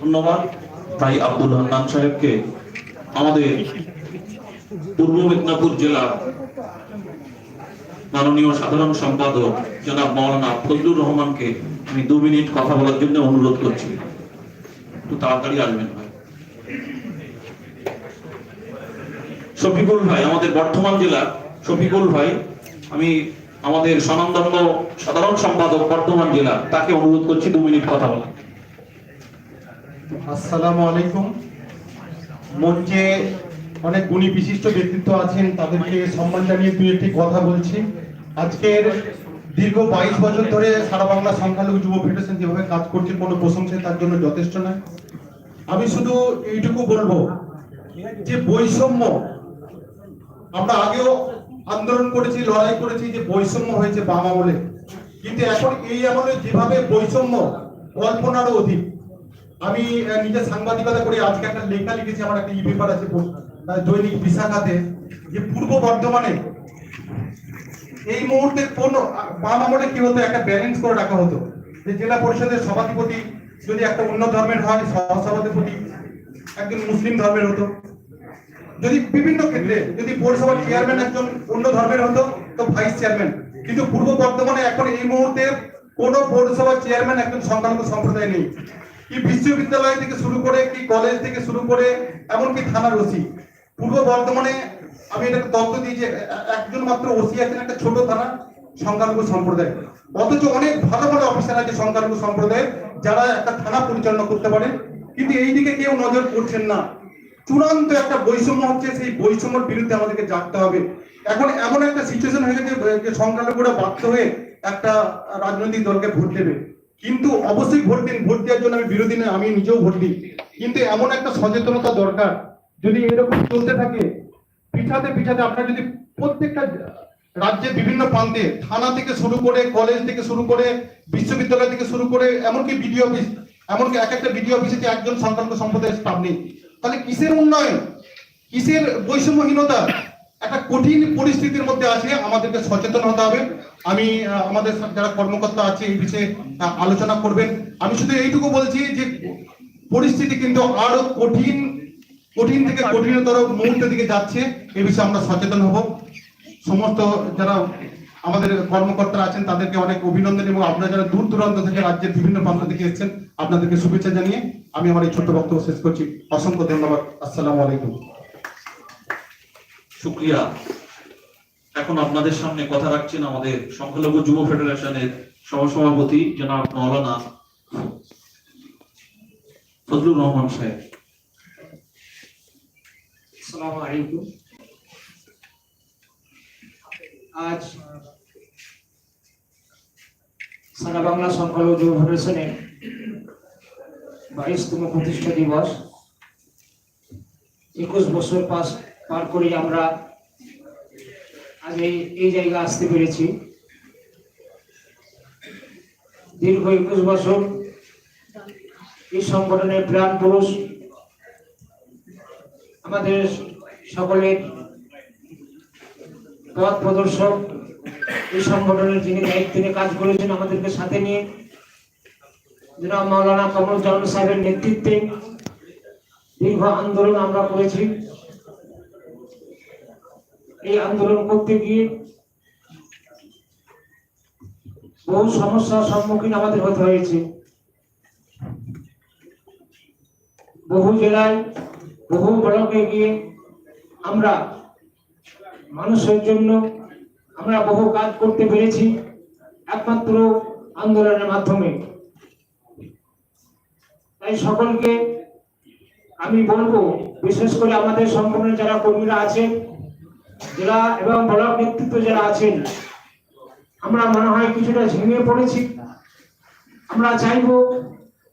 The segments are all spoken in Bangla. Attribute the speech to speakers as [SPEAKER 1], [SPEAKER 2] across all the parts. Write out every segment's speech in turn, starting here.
[SPEAKER 1] ধন্যবাদ। ভাই আব্দুল হান্নান সাহেবকে আমাদের পূর্ব মেদিনীপুর জেলার মাননীয় সাধারণ সম্পাদক জনাব ফজলুর রহমানকে আমি দু মিনিট কথা বলার জন্য অনুরোধ করছি। একটু তাড়াতাড়ি আসবেন ভাই। শফিকুল ভাই, আমাদের বর্ধমান জেলার শফিকুল ভাই, আমি আমাদের স্বনামধন্য সাধারণ সম্পাদক বর্ধমান জেলা তাকে অনুরোধ করছি দু মিনিট কথা বলা
[SPEAKER 2] আসসালামু আলাইকুম। মঞ্চে অনেক গুণী বিশিষ্ট ব্যক্তিত্ব আছেন, তাদেরকে সম্মান জানিয়ে দুই একটি কথা বলছি। আজকের দীর্ঘ বাইশ বছর ধরে সারা বাংলা সংখ্যালঘু যুব ফেডারেশন যেভাবে কাজ করছে, কোনো প্রশংসা তার জন্য যথেষ্ট নয়। আমি শুধু এইটুকু বলব যে বৈষম্য, আমরা আগেও আন্দোলন করেছি, লড়াই করেছি যে বৈষম্য হয়েছে বাম আমলে। কিন্তু এখন এই আমলে যেভাবে বৈষম্য, কল্পনারও অধিক আমি নিজে সাংবাদিকতা করে আজকে একটা লেখা লিখেছি, আমার একটা ই পেপার আছে দৈনিক বিশাখাতে, যে পূর্ব বর্ধমানে এই মুহূর্তে কোন বাম আমলে কি হতো? একটা ব্যালেন্স করে রাখা হতো। যে জেলা পরিষদের সভাধিপতি যদি একটা অন্য ধর্মের হয়, সহসভাধিপতি একজন মুসলিম ধর্মের হতো। যদি বিভিন্ন ক্ষেত্রে যদি পৌরসভার চেয়ারম্যান একজন অন্য ধর্মের হতো, তো ভাইস চেয়ারম্যান কিন্তু পূর্ব বর্ধমানে এখন এই মুহূর্তে কোন পৌরসভার চেয়ারম্যান একজন সংখ্যালঘু সম্প্রদায় নেই। কি বিশ্ববিদ্যালয় থেকে শুরু করে কি কলেজ থেকে শুরু করে এমনকি থানার ওসি। পূর্ব বর্ধমানে আমি এটা তথ্য দিই যে একজন মাত্র ওসি আছেন, একটা ছোট থানা, সংখ্যালঘু সম্প্রদায়। অথচ অনেক ভালো ভালো অফিসার আছে সংখ্যালঘু সম্প্রদায় যারা একটা থানা পরিচালনা করতে পারে কিন্তু এই দিকে কেউ নজর করছেন না। চূড়ান্ত একটা বৈষম্য হচ্ছে, সেই বৈষম্যের বিরুদ্ধে আমাদেরকে জাগতে হবে। এখন এমন একটা সিচুয়েশন হয়ে গেছে সংখ্যালঘুরা বাধ্য হয়ে একটা রাজনৈতিক দলকে ভোট দেবে। কিন্তু অবশ্যই ভোট দিন, ভোট দেওয়ার জন্য আমি বিরোধী নয় আমি নিজেও ভোট দিই। কিন্তু এমন একটা সচেতনতা দরকার, যদি এরকম চলতে থাকে পিছাতে পিছাতে আপনারা যদি প্রত্যেকটা রাজ্যের বিভিন্ন প্রান্তে, থানা থেকে শুরু করে কলেজ থেকে শুরু করে, বিশ্ববিদ্যালয় থেকে শুরু করে, এমনকি বিডিও অফিস এমনকি এক একটা বিডিও অফিসে একজন সংখ্যালঘু সম্প্রদায়ের স্টাফ নেই। তাহলে কিসের উন্নয়ন? কিসের বৈষম্যহীনতা? একটা কঠিন পরিস্থিতির মধ্যে আছে, আমাদেরকে সচেতন হতে হবে। আমি আমাদের যারা কর্মকর্তা আছে, এই বিষয়ে আলোচনা করবেন। আমি শুধু এইটুকু বলছি যে, পরিস্থিতি কিন্তু আরও কঠিন কঠিন থেকে কঠিনতর মুহূর্তের দিকে যাচ্ছে। এ বিষয়ে আমরা সচেতন হব। সমস্ত যারা আমাদের কর্মকর্তারা আছেন, তাদেরকে অনেক অভিনন্দন এবং আপনারা যারা দূর দূরান্ত থেকে রাজ্যের বিভিন্ন প্রান্ত থেকে এসেছেন, আপনাদেরকে শুভেচ্ছা জানিয়ে আমি আমার এই ছোট্ট বক্তব্য শেষ করছি। অসংখ্য ধন্যবাদ। আসসালামু আলাইকুম।
[SPEAKER 1] শুক্রিয়া। এখন আপনাদের সামনে কথা রাখছেন আমাদের সংখ্যালঘু যুব ফেডারেশনের সহসভাপতি জনাব মৌলানা ফজলুর রহমান সাহেব।
[SPEAKER 3] আজ সারা বাংলা সংখ্যালঘু যুব ফেডারেশনের বাইশতম প্রতিষ্ঠা দিবস। একুশ বছর পাস পার করে আমরা আজ এই জায়গা আসতে পেরেছি। দীর্ঘ একুশ বছর এই সংগঠনের প্রাণ পুরুষ, আমাদের সকলের পথ প্রদর্শক, এই সংগঠনের যিনি দায়িত্ব নিয়ে কাজ করেছেন আমাদেরকে সাথে নিয়ে, জনাব মাওলানা কমরুজ্জামান সাহেবের নেতৃত্বে দীর্ঘ আন্দোলন আমরা করেছি। এই আন্দোলন করতে গিয়ে বহু সমস্যার সম্মুখীন আমাদের হতে হয়েছে। বহু জেলায় বহু ব্লকে গিয়ে আমরা মানুষের জন্য আমরা বহু কাজ করতে পেরেছি, একমাত্র আন্দোলনের মাধ্যমে। তাই সকলকে আমি বলব, বিশেষ করে আমাদের সংগঠনের যারা কর্মীরা আছেন জেলা এবং ব্লক নেতৃত্ব যারা আছেন, আমরা মনে হয় কিছুটা ঝিমিয়ে পড়েছি। আমরা চাইব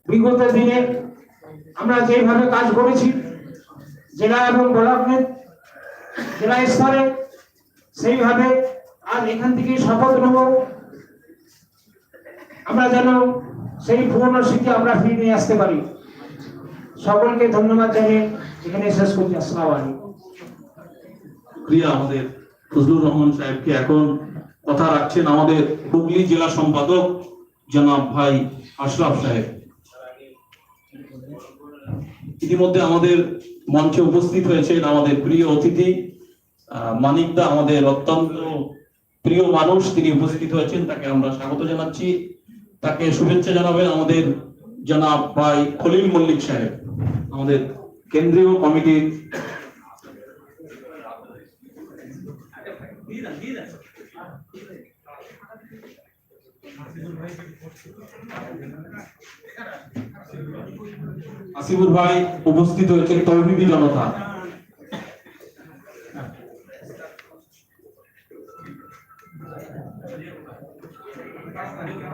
[SPEAKER 3] বিগত দিনে আমরা যেভাবে কাজ করেছি, জেলা এবং ব্লক জেলা স্তরে সেইভাবে আর এখান থেকে শপথ নেব। আমরা যেন সেই পুরনো স্মৃতি আমরা ফিরে নিয়ে আসতে পারি। সকলকে ধন্যবাদ জানিয়ে এখানে শেষ করছি। আসসালামু আলাইকুম।
[SPEAKER 1] প্রিয়া আমাদের ফজলুর রহমান সাহেবকে এখন কথা রাখছেন আমাদের হুগলি জেলা সম্পাদক জনাব ভাই আশরাফ সাহেব। ইতিমধ্যে আমাদের মঞ্চে উপস্থিত হয়েছেন আমাদের প্রিয় অতিথি মানিকদা আমাদের অত্যন্ত প্রিয় মানুষ, তিনি উপস্থিত হয়েছেন, তাকে আমরা স্বাগত জানাচ্ছি। তাকে শুভেচ্ছা জানাবেন আমাদের জনাব ভাই খলিল মল্লিক সাহেব। আমাদের কেন্দ্রীয় কমিটির আসিফুর ভাই উপস্থিত হয়েছেন তৌহিদি জনতা।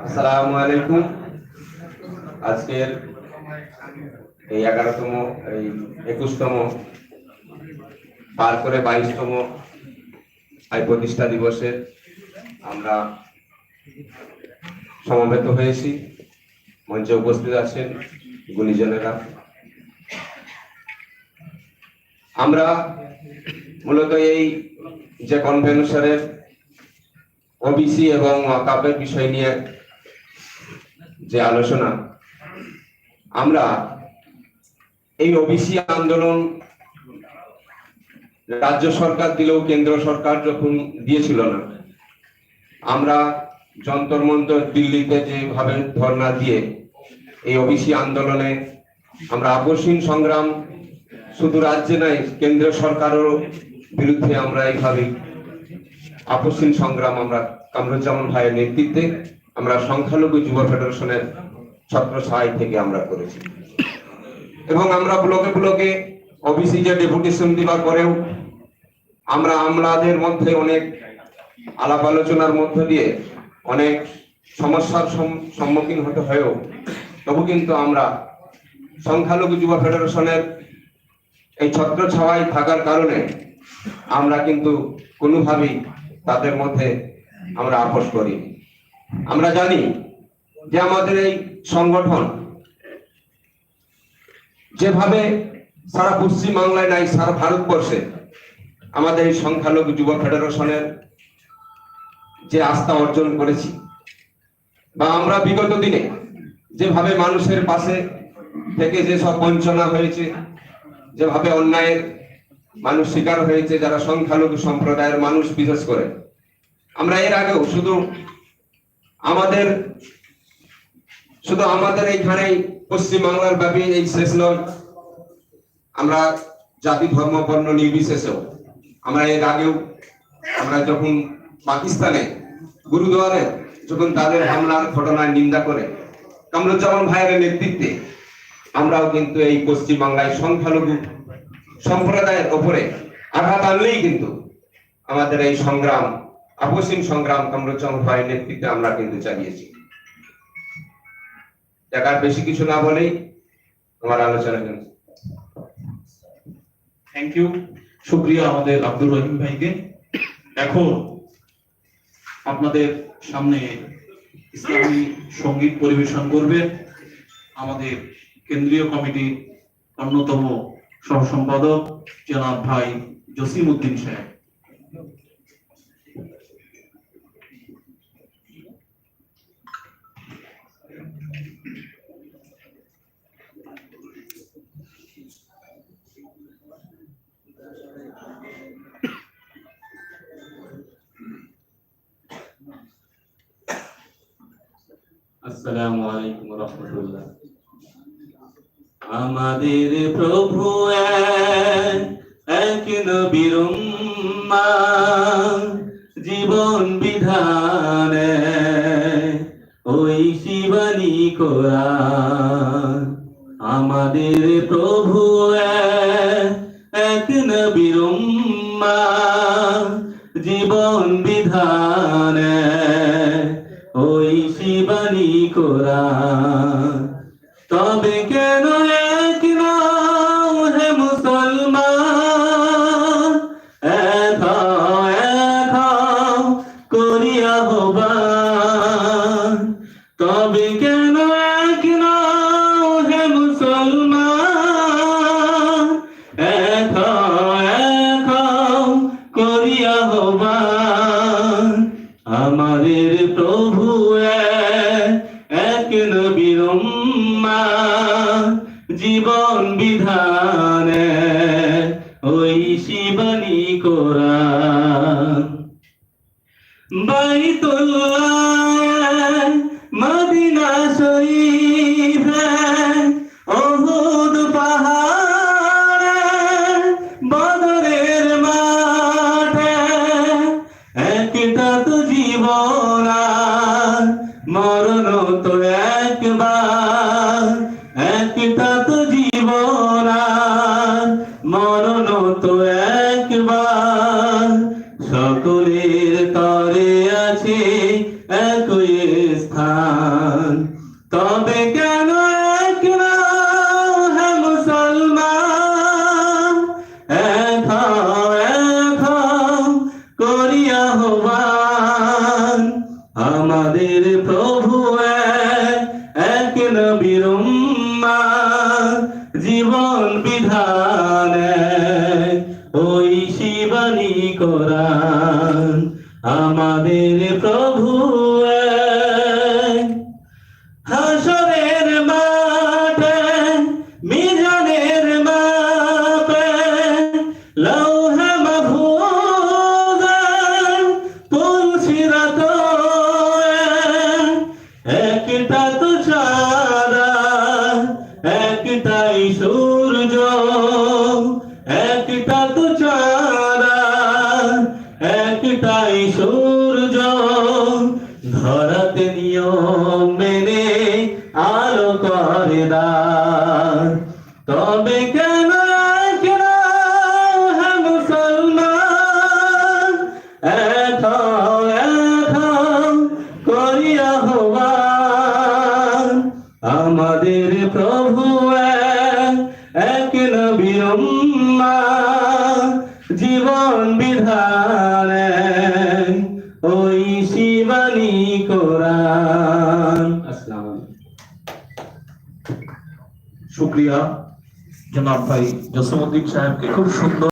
[SPEAKER 4] আসসালামু আলাইকুম। আজকের এই এগারোতম এই একুশতম পার করে বাইশতম আই প্রতিষ্ঠা দিবসে আমরা সমবেত হয়েছি। মঞ্চে উপস্থিত আছেন গুণীজনেরা। আমরা মূলত এই যে কনভেনশনের ওবিসি এবং ওয়াকাপের বিষয় নিয়ে যে আলোচনা, আমরা এই ওবিসি আন্দোলন রাজ্য সরকার দিলেও কেন্দ্র সরকার যখন দিয়েছিল না, আমরা যন্তর মন্তর দিল্লিতে যেভাবে ধর্ণা দিয়ে এই ওবিসি আন্দোলনে আমরা আপসীন সংগ্রাম শুধু রাজ্যে নয়, কেন্দ্র সরকারের বিরুদ্ধে আমরা এইভাবে আপসীন সংগ্রাম আমরা কামরুজ্জামান ভাইয়ের নেতৃত্বে আমরা সংখ্যালঘু যুব ফেডারেশনের ছত্র সহায় থেকে আমরা করেছি। এবং আমরা ব্লকে ব্লকে অফিসে যে ডেপুটেশন দিবার পরেও আমরা আমলাদের মধ্যে অনেক আলাপ আলোচনার মধ্য দিয়ে অনেক সমস্যার সম্মুখীন হতে হয়েও। তবু কিন্তু আমরা সংখ্যালঘু যুব ফেডারেশনের এই ছত্র ছাওয়ায় থাকার কারণে আমরা কিন্তু কোনোভাবেই তাদের মধ্যে আমরা আপোষ করি আমরা জানি যে আমাদের এই সংগঠন যেভাবে সারা পশ্চিম বাংলায় নাই, সারা ভারতবর্ষে আমাদের এই সংখ্যালঘু যুব ফেডারেশনের যে আস্থা অর্জন করেছি, বা আমরা বিগত দিনে যেভাবে মানুষের পাশে থেকে যেসব বঞ্চনা হয়েছে, যেভাবে অন্যায়ের মানুষ শিকার হয়েছে, যারা সংখ্যালঘু সম্প্রদায়ের মানুষ বিশেষ করে, আমরা এর আগেও শুধু আমাদের শুধু আমাদের এইখানেই পশ্চিম বাংলার ব্যাপী এই শেষ নয়, আমরা জাতি, ধর্ম, বর্ণ নির্বিশেষেও আমরা এর আগেও, আমরা যখন পাকিস্তানে, গুরুদুয়ারে যখন তাদের হামলার ঘটনার নিন্দা করে, কামরুজ্জামান ভাইয়ের নেতৃত্বে, আমরাও কিন্তু এই পশ্চিম বাংলায় সংখ্যালঘু সম্প্রদায়ের ওপরে আঘাত আনলেই কিন্তু আমাদের এই সংগ্রাম, আপসীন সংগ্রাম কামরুজ্জামান ভাইয়ের নেতৃত্বে আমরা কিন্তু চালিয়েছি। দেখার বেশি কিছু না বলেই আমার আলোচনা
[SPEAKER 1] থ্যাংক ইউ শুক্রিয়া আমাদের আব্দুর রহিম ভাইকে। এখন আপনাদের সামনে ইসলামী সংগীত পরিবেশন করবেন আমাদের কেন্দ্রীয় কমিটির অন্যতম সহ সম্পাদক জনাব ভাই জসিম উদ্দিন সাহেব।
[SPEAKER 5] আসসালামু রহমতুল্লাহ। আমাদের প্রভু এক নবীর জীবন বিধান ওই শিবানী কোরআন। আমাদের প্রভু জীবন বিধানে, ওই Shivani Quran. Baitullah, Medina Sharif Uhud পাহাড়ে, বদরের মাঠে একটা তো জীবন
[SPEAKER 1] Oh. জনাব ভাই জসিমুদ্দিন সাহেবকে খুব সুন্দর